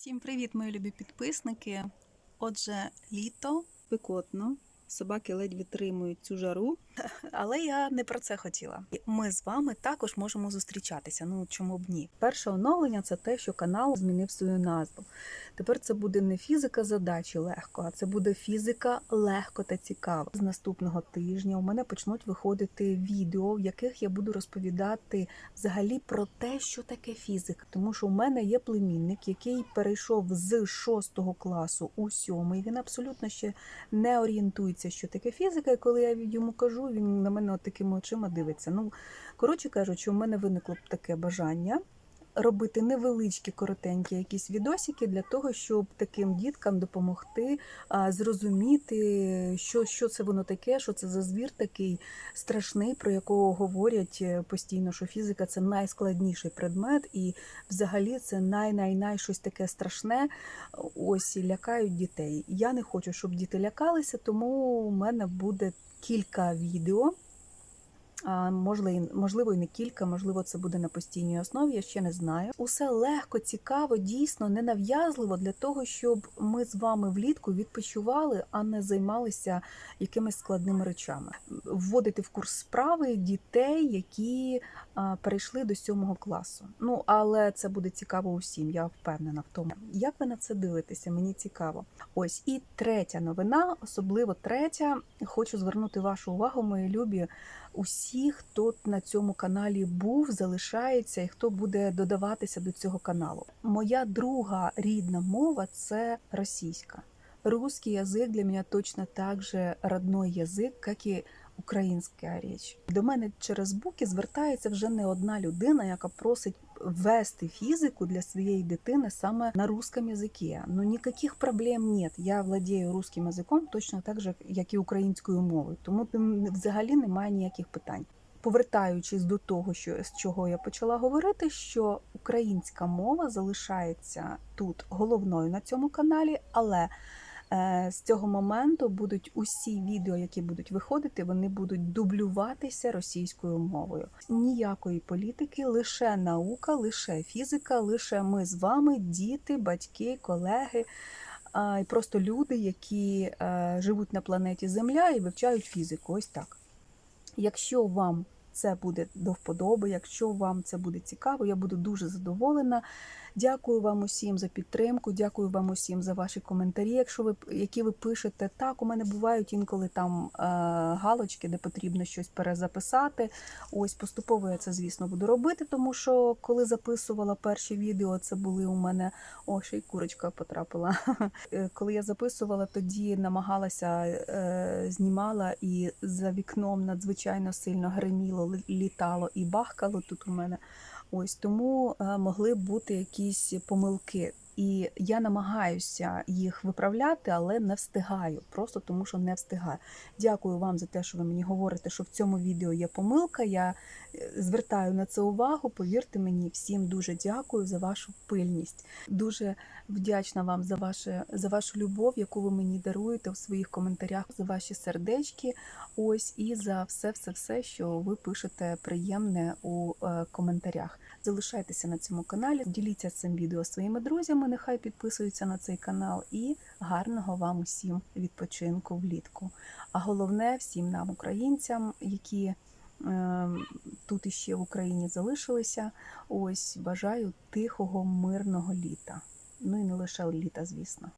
Всім привіт, мої любі підписники. Отже, літо спекотно. Собаки ледь витримують цю жару, але я не про це хотіла. Ми з вами також можемо зустрічатися. Ну чому б ні? Перше оновлення це те, що канал змінив свою назву. Тепер це буде не фізика задачі легко, а це буде фізика легко та цікаво. З наступного тижня у мене почнуть виходити відео, в яких я буду розповідати взагалі про те, що таке фізика. Тому що у мене є племінник, який перейшов з 6 класу у 7. Він абсолютно ще не орієнтується, що таке фізика. І коли я йому кажу, він на мене от такими очима дивиться. Ну, коротше кажучи, у мене виникло б таке бажання. Робити невеличкі коротенькі якісь відосики для того, щоб таким діткам допомогти зрозуміти, що, що це воно таке, що це за звір такий страшний, про якого говорять е, постійно, що фізика це найскладніший предмет, і взагалі це най-най-най щось таке страшне. Ось і лякають дітей. Я не хочу, щоб діти лякалися, тому у мене буде кілька відео. Можливо, і не кілька, можливо, це буде на постійній основі, я ще не знаю. Усе легко, цікаво, дійсно ненав'язливо для того, щоб ми з вами влітку відпочивали, а не займалися якимись складними речами. Вводити в курс справи дітей, які перейшли до сьомого класу. Ну але це буде цікаво усім, я впевнена в тому. Як ви на це дивитеся? Мені цікаво. Ось і третя новина, особливо третя. Хочу звернути вашу увагу, мої любі усі, хто на цьому каналі був, залишається і хто буде додаватися до цього каналу. Моя друга рідна мова це російська. Русский язик для мене точно так же родной язик, як і українська річ. До мене через буки звертається вже не одна людина, яка просить ввести фізику для своєї дитини саме на русском язикі. Ну ніяких проблем нет. Я владію русским язиком точно так же, як і українською мовою. Тому взагалі немає ніяких питань. Повертаючись до того, що з чого я почала говорити, що українська мова залишається тут головною на цьому каналі, але з цього моменту будуть усі відео, які будуть виходити, вони будуть дублюватися російською мовою. Ніякої політики, лише наука, лише фізика, лише ми з вами, діти, батьки, колеги. І просто люди, які е, живуть на планеті Земля і вивчають фізику. Ось так. Якщо вам це буде до вподоби, якщо вам це буде цікаво, я буду дуже задоволена. Дякую вам усім за підтримку, дякую вам усім за ваші коментарі. Якщо ви які ви пишете, так у мене бувають інколи там е, галочки, де потрібно щось перезаписати. Ось поступово я це, звісно, буду робити, тому що коли записувала перші відео, це були у мене о, ще й курочка потрапила. Е, Коли я записувала, тоді намагалася е, знімала і за вікном надзвичайно сильно гриміло, ли- літало і бахкало тут у мене. Ось тому е, могли бути якісь помилки. І я намагаюся їх виправляти, але не встигаю, просто тому що не встигаю. Дякую вам за те, що ви мені говорите, що в цьому відео є помилка. Я е, звертаю на це увагу. Повірте мені, всім дуже дякую за вашу пильність. Дуже вдячна вам за ваше за вашу любов, яку ви мені даруєте в своїх коментарях, за ваші сердечки. Ось і за все, все, все, що ви пишете приємне у е, коментарях. Залишайтеся на цьому каналі, діліться цим відео своїми друзями. Нехай підписуються на цей канал. І гарного вам усім відпочинку влітку. А головне всім нам, українцям, які е, тут іще в Україні залишилися. Ось бажаю тихого, мирного літа. Ну і не лише літа, звісно.